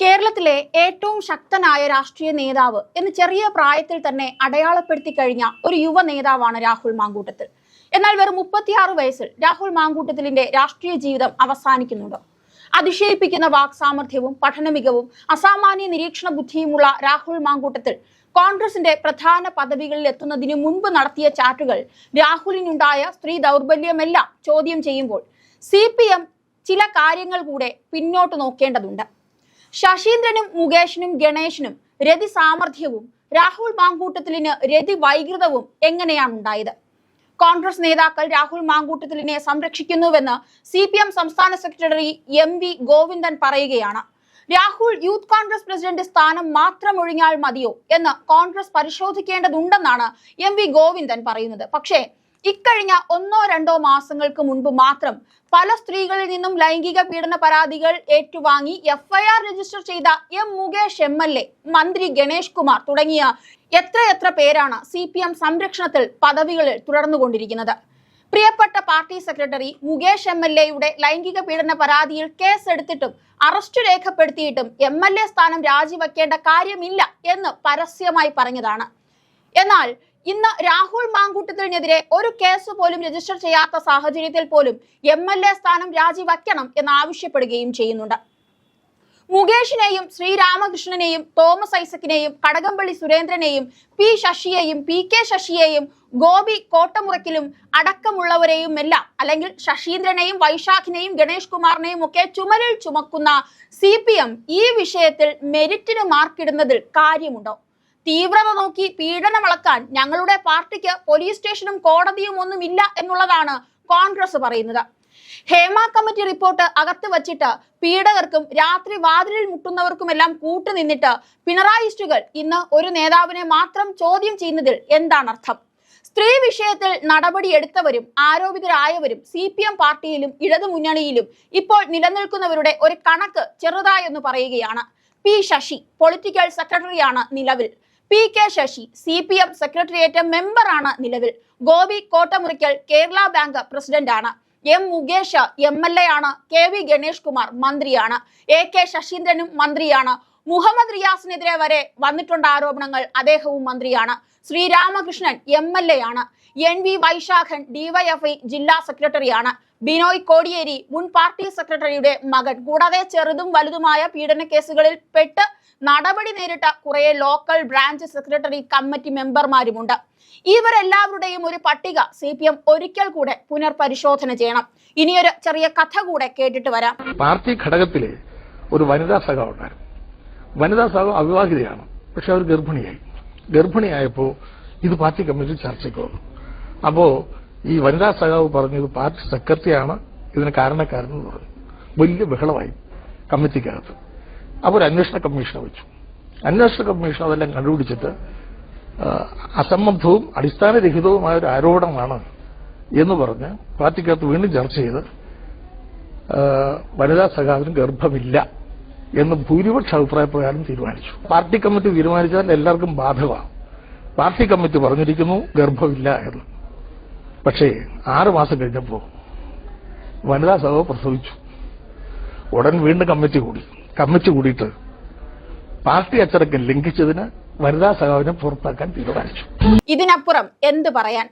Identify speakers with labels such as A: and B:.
A: കേരളത്തിലെ ഏറ്റവും ശക്തനായ രാഷ്ട്രീയ നേതാവ് എന്ന് ചെറിയ പ്രായത്തിൽ തന്നെ അടയാളപ്പെടുത്തി കഴിഞ്ഞ ഒരു യുവ നേതാവാണ് രാഹുൽ മാങ്കൂട്ടത്തിൽ. എന്നാൽ വെറും മുപ്പത്തിയാറ് വയസ്സിൽ രാഹുൽ മാങ്കൂട്ടത്തിലിന്റെ രാഷ്ട്രീയ ജീവിതം അവസാനിക്കുന്നുണ്ടോ. അതിശയിപ്പിക്കുന്ന വാക്സാമർഥ്യവും പഠന മികവും അസാമാന്യ നിരീക്ഷണ ബുദ്ധിയുമുള്ള രാഹുൽ മാങ്കൂട്ടത്തിൽ കോൺഗ്രസിന്റെ പ്രധാന പദവികളിൽ എത്തുന്നതിന് മുൻപ് നടത്തിയ ചാറ്റുകൾ രാഹുലിനുണ്ടായ സ്ത്രീ ദൗർബല്യമെല്ലാം ചോദ്യം ചെയ്യുമ്പോൾ സി ചില കാര്യങ്ങൾ കൂടെ പിന്നോട്ട് നോക്കേണ്ടതുണ്ട്. ശശീന്ദ്രനും മുകേഷിനും ഗണേശനും രതി സാമർഥ്യവും രാഹുൽ മാങ്കൂട്ടത്തിലിന് രതി വൈകൃതവും എങ്ങനെയാണ് ഉണ്ടായത് കോൺഗ്രസ് നേതാക്കൾ രാഹുൽ മാങ്കൂട്ടത്തിലിനെ സംരക്ഷിക്കുന്നുവെന്ന് സി പി എം സംസ്ഥാന സെക്രട്ടറി എം വി ഗോവിന്ദൻ പറയുകയാണ്. രാഹുൽ യൂത്ത് കോൺഗ്രസ് പ്രസിഡന്റ് സ്ഥാനം മാത്രം ഒഴിഞ്ഞാൽ മതിയോ എന്ന് കോൺഗ്രസ് പരിശോധിക്കേണ്ടതുണ്ടെന്നാണ് എം വി ഗോവിന്ദൻ പറയുന്നത്. പക്ഷേ ഇക്കഴിഞ്ഞ ഒന്നോ രണ്ടോ മാസങ്ങൾക്ക് മുൻപ് മാത്രം പല സ്ത്രീകളിൽ നിന്നും ലൈംഗിക പീഡന പരാതികൾ ഏറ്റുവാങ്ങി എഫ്ഐആർ രജിസ്റ്റർ ചെയ്ത M Mukesh M L A മന്ത്രി ഗണേഷ് കുമാർ തുടങ്ങിയ എത്രയെത്ര പേരാണ് സി പി എം സംരക്ഷണത്തിൽ പദവികളിൽ തുടർന്നുകൊണ്ടിരിക്കുന്നത്. പ്രിയപ്പെട്ട party secretary Mukesh M L എയുടെ ലൈംഗിക പീഡന പരാതിയിൽ കേസ് എടുത്തിട്ടും അറസ്റ്റ് രേഖപ്പെടുത്തിയിട്ടും എം എൽ എ സ്ഥാനം രാജിവെക്കേണ്ട കാര്യമില്ല എന്ന് പരസ്യമായി പറഞ്ഞതാണ്. എന്നാൽ ഇന്ന് രാഹുൽ മാങ്കൂട്ടത്തിനെതിരെ ഒരു കേസ് പോലും രജിസ്റ്റർ ചെയ്യാത്ത സാഹചര്യത്തിൽ പോലും എം എൽ എ സ്ഥാനം രാജിവയ്ക്കണം എന്നാവശ്യപ്പെടുകയും ചെയ്യുന്നുണ്ട്. മുകേഷിനെയും ശ്രീരാമകൃഷ്ണനെയും തോമസ് ഐസക്കിനെയും കടകംപള്ളി സുരേന്ദ്രനെയും പി ശശിയെയും പി കെ ശശിയെയും ഗോപി കോട്ടമുറക്കിലും അടക്കമുള്ളവരെയും എല്ലാം അല്ലെങ്കിൽ ശശീന്ദ്രനെയും വൈശാഖിനെയും ഗണേഷ് കുമാറിനെയും ഒക്കെ ചുമലിൽ ചുമക്കുന്ന സി ഈ വിഷയത്തിൽ മെരിറ്റിന് മാർക്കിടുന്നതിൽ കാര്യമുണ്ടോ? തീവ്രത നോക്കി പീഡനം അളക്കാൻ ഞങ്ങളുടെ പാർട്ടിക്ക് പോലീസ് സ്റ്റേഷനും കോടതിയും ഒന്നുമില്ല എന്നുള്ളതാണ് കോൺഗ്രസ് പറയുന്നത്. ഹേമ കമ്മിറ്റി റിപ്പോർട്ട് അകത്ത് വച്ചിട്ട് പീഡകർക്കും രാത്രി വാതിലിൽ മുട്ടുന്നവർക്കുമെല്ലാം കൂട്ടുനിന്നിട്ട് പിണറായിസ്റ്റുകൾ ഇന്ന് ഒരു നേതാവിനെ മാത്രം ചോദ്യം ചെയ്യുന്നതിൽ എന്താണ് അർത്ഥം? സ്ത്രീ വിഷയത്തിൽ നടപടിയെടുത്തവരും ആരോപിതരായവരും സി പി എം പാർട്ടിയിലും ഇടതുമുന്നണിയിലും ഇപ്പോൾ നിലനിൽക്കുന്നവരുടെ ഒരു കണക്ക് ചെറുതായൊന്ന് പറയുകയാണ്. പി ശശി പൊളിറ്റിക്കൽ സെക്രട്ടറിയാണ് നിലവിൽ. P K Sasi C P M secretariat ആണ് നിലവിൽ. ഗോപി കോട്ടമുറിക്കൽ കേരള ബാങ്ക് പ്രസിഡന്റാണ്. M Mukesh M L A ആണ്. കെ വി ഗണേഷ് കുമാർ മന്ത്രിയാണ്. എ കെ ശശീന്ദ്രനും മന്ത്രിയാണ്. മുഹമ്മദ് റിയാസിനെതിരെ വരെ വന്നിട്ടുണ്ട് ആരോപണങ്ങൾ. അദ്ദേഹവും മന്ത്രിയാണ്. ശ്രീരാമകൃഷ്ണൻ എം എൽ എ ആണ്. എൻ വി വൈശാഖൻ ഡിവൈഎഫ്ഐ ജില്ലാ സെക്രട്ടറിയാണ്. ബിനോയ് കോടിയേരി മുൻ പാർട്ടി സെക്രട്ടറിയുടെ മകൻ. കൂടാതെ ചെറുതും വലുതുമായ പീഡന കേസുകളിൽ പെട്ട് നടപടി നേരിട്ട കുറെ ലോക്കൽ ബ്രാഞ്ച് സെക്രട്ടറി കമ്മിറ്റി മെമ്പർമാരുമുണ്ട് ഇവരെല്ലാവരുടെയും ഒരു പട്ടിക സി പി എം ഒരിക്കൽ കൂടെ പുനർപരിശോധന ചെയ്യണം. ഇനിയൊരു ചെറിയ കഥ കൂടെ കേട്ടിട്ട് വരാം.
B: പാർട്ടി ഘടകത്തിലെ ഒരു വനിതാ സഖാവ് വനിതാ സഖാവ് അവിവാഹിതയാണ്. പക്ഷെ അവർ ഗർഭിണിയായി. ഗർഭിണിയായപ്പോൾ ഇത് പാർട്ടി കമ്മിറ്റി ചർച്ചയ്ക്ക് വന്നു. അപ്പോ ഈ വനിതാ സഖാവ് പറഞ്ഞു ഇത് പാർട്ടി സെക്രട്ടറിയാണ് ഇതിന് കാരണക്കാരെന്ന് പറഞ്ഞു. വലിയ ബഹളമായി കമ്മിറ്റിക്കകത്ത് അപ്പോൾ ഒരു അന്വേഷണ കമ്മീഷനെ വെച്ചു. അന്വേഷണ കമ്മീഷൻ അതെല്ലാം കണ്ടുപിടിച്ചിട്ട് അസംബന്ധവും അടിസ്ഥാനരഹിതവുമായ ഒരു ആരോപണമാണ് എന്ന് പറഞ്ഞ് പാർട്ടിക്കകത്ത് വീണ്ടും ചർച്ച ചെയ്ത് വനിതാ സഖാവിന് ഗർഭമില്ല എന്ന് ഭൂരിപക്ഷ അഭിപ്രായപ്രകാരം തീരുമാനിച്ചു. പാർട്ടി കമ്മിറ്റി തീരുമാനിച്ചാൽ എല്ലാവർക്കും ബാധകമാണ്. പാർട്ടി കമ്മിറ്റി പറഞ്ഞിരിക്കുന്നു ഗർഭമില്ല എന്ന്. പക്ഷേ ആറ് മാസം കഴിഞ്ഞപ്പോൾ വനിതാ സഭ പ്രസവിച്ചു. ഉടൻ വീണ്ടും കമ്മിറ്റി കൂടി. കമ്മിറ്റി കൂടിയിട്ട് പാർട്ടി അച്ചടക്കം ലംഘിച്ചതിന് വനിതാ സഹോദരം പുറത്താക്കാൻ തീരുമാനിച്ചു.
A: ഇതിനപ്പുറം എന്ത് പറയാൻ?